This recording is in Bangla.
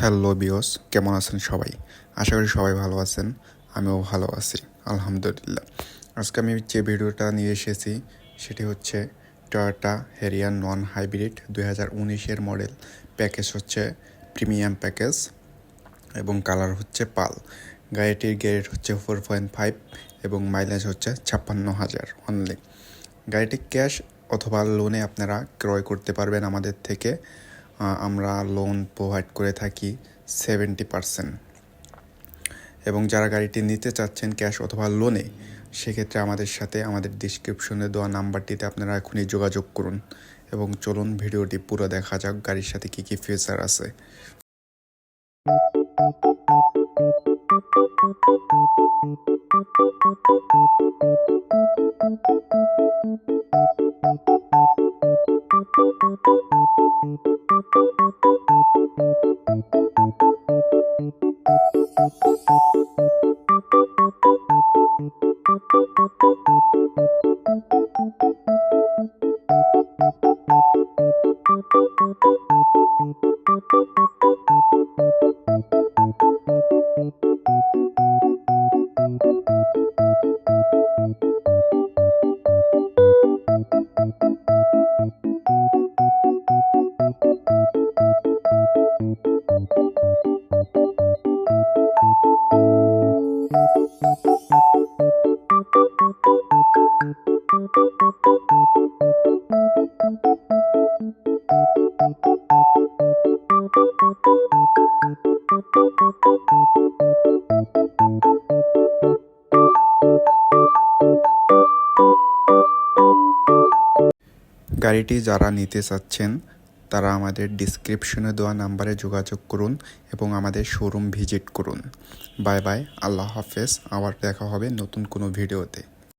হ্যালো বিয়স কেমন আছেন সবাই? আশা করি সবাই ভালো আছেন, আমিও ভালো আছি, আলহামদুলিল্লাহ। আজকে আমি যে ভিডিওটা নিয়ে এসেছি, সেটি হচ্ছে টয়োটা হেরিয়ার নন হাইব্রিড দুই হাজার উনিশের মডেল। প্যাকেজ হচ্ছে প্রিমিয়াম প্যাকেজ এবং কালার হচ্ছে পাল। গাড়িটির গ্রেড হচ্ছে ফোর পয়েন্ট ফাইভ এবং মাইলেজ হচ্ছে ছাপ্পান্ন হাজার অনলি গাড়িটি ক্যাশ অথবা লোনে আপনারা ক্রয় করতে পারবেন আমাদের থেকে। আমরা লোন প্রোভাইড করে থাকি সেভেন্টি পারসেন্ট এবং যারা গাড়িটি নিতে চাচ্ছেন ক্যাশ অথবা লোনে সেক্ষেত্রে আমাদের সাথে আমাদের ডিসক্রিপশনে দেওয়া নাম্বারটিতে আপনারা এখনই যোগাযোগ করুন। এবং চলুন ভিডিওটি পুরো দেখা যাক গাড়ির সাথে কী কী ফিচার আছে। Thank you. গাড়িটি যারা নিতে চাচ্ছেন তারা আমাদের ডিসক্রিপশনে দেওয়া নাম্বারে যোগাযোগ করুন এবং আমাদের শোরুম ভিজিট করুন। বাই বাই আল্লাহ হাফেজ, আবার দেখা হবে নতুন কোনো ভিডিওতে